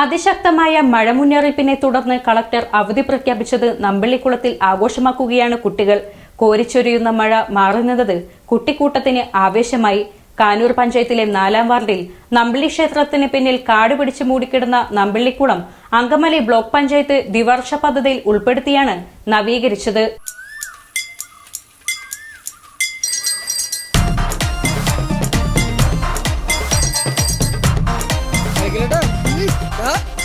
അതിശക്തമായ മഴ മുന്നറിയിപ്പിനെ തുടർന്ന് കളക്ടർ അവധി പ്രഖ്യാപിച്ചത് നമ്പള്ളിക്കുളത്തിൽ ആഘോഷമാക്കുകയാണ് കുട്ടികൾ. കോരിച്ചൊരിയുന്ന മഴ മാറുന്നത് കുട്ടിക്കൂട്ടത്തിന് ആവേശമായി. കാനൂർ പഞ്ചായത്തിലെ നാലാം വാർഡിൽ നമ്പള്ളി ക്ഷേത്രത്തിന് പിന്നിൽ കാട് പിടിച്ചു മൂടിക്കിടന്ന നമ്പള്ളിക്കുളം അങ്കമലി ബ്ലോക്ക് പഞ്ചായത്ത് ദ്വിവർഷ പദ്ധതിയിൽ ഉൾപ്പെടുത്തിയാണ് നവീകരിച്ചത്. 어?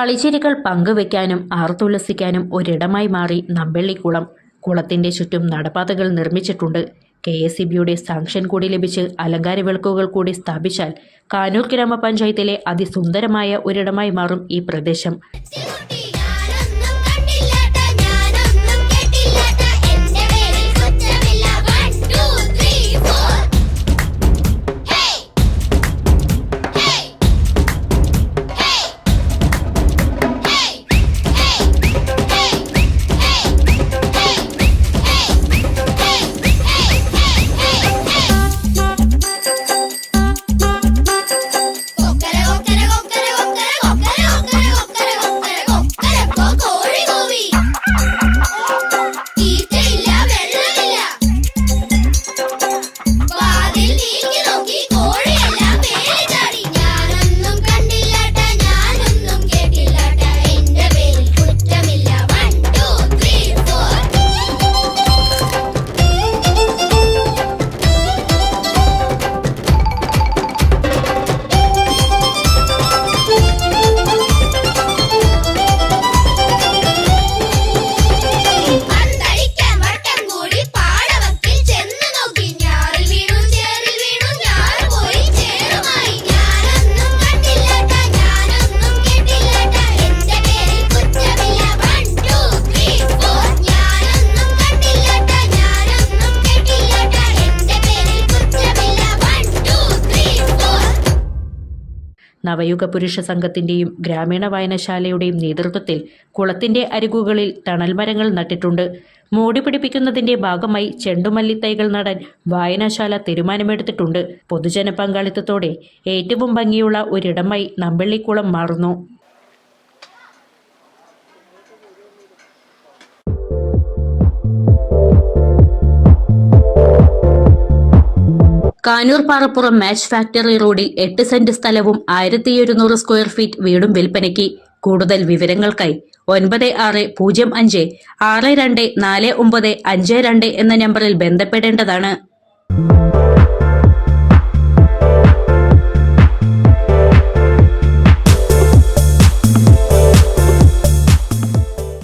കളിച്ചിരികൾ പങ്കുവെക്കാനും ആർത്തുല്ലസിക്കാനും ഒരിടമായി മാറി നമ്പള്ളിക്കുളം. കുളത്തിന്റെ ചുറ്റും നടപ്പാതകൾ നിർമ്മിച്ചിട്ടുണ്ട്. കെ എസ് സി ബിയുടെ സാങ്ഷൻ കൂടി ലഭിച്ച് അലങ്കാര വിളക്കുകൾ കൂടി സ്ഥാപിച്ചാൽ കാനൂർ ഗ്രാമപഞ്ചായത്തിലെ അതിസുന്ദരമായ ഒരിടമായി മാറും ഈ പ്രദേശം. നവയുഗ പുരുഷ സംഘത്തിന്റെയും ഗ്രാമീണ വായനശാലയുടെയും നേതൃത്വത്തിൽ കുളത്തിന്റെ അരികുകളിൽ തണൽമരങ്ങൾ നട്ടിട്ടുണ്ട്. മോടി പിടിപ്പിക്കുന്നതിന്റെ ഭാഗമായി ചെണ്ടുമല്ലിത്തൈകൾ നടാൻ വായനശാല തീരുമാനമെടുത്തിട്ടുണ്ട്. പൊതുജന പങ്കാളിത്തത്തോടെ ഏറ്റവും ഭംഗിയുള്ള ഒരിടമായി നമ്പള്ളിക്കുളം മാറുന്നു. കാനൂർ പാറപ്പുറം മാച്ച് ഫാക്ടറി റോഡിൽ എട്ട് സെന്റ് സ്ഥലവും ആയിരത്തി ഒരുന്നൂറ് സ്ക്വയർ ഫീറ്റ് വീടും വിൽപ്പനയ്ക്ക്. കൂടുതൽ വിവരങ്ങൾക്കായി ഒൻപത് ആറ് പൂജ്യം അഞ്ച് ആറ് രണ്ട് നാല് ഒമ്പത് അഞ്ച് രണ്ട് എന്ന നമ്പറിൽ ബന്ധപ്പെടേണ്ടതാണ്.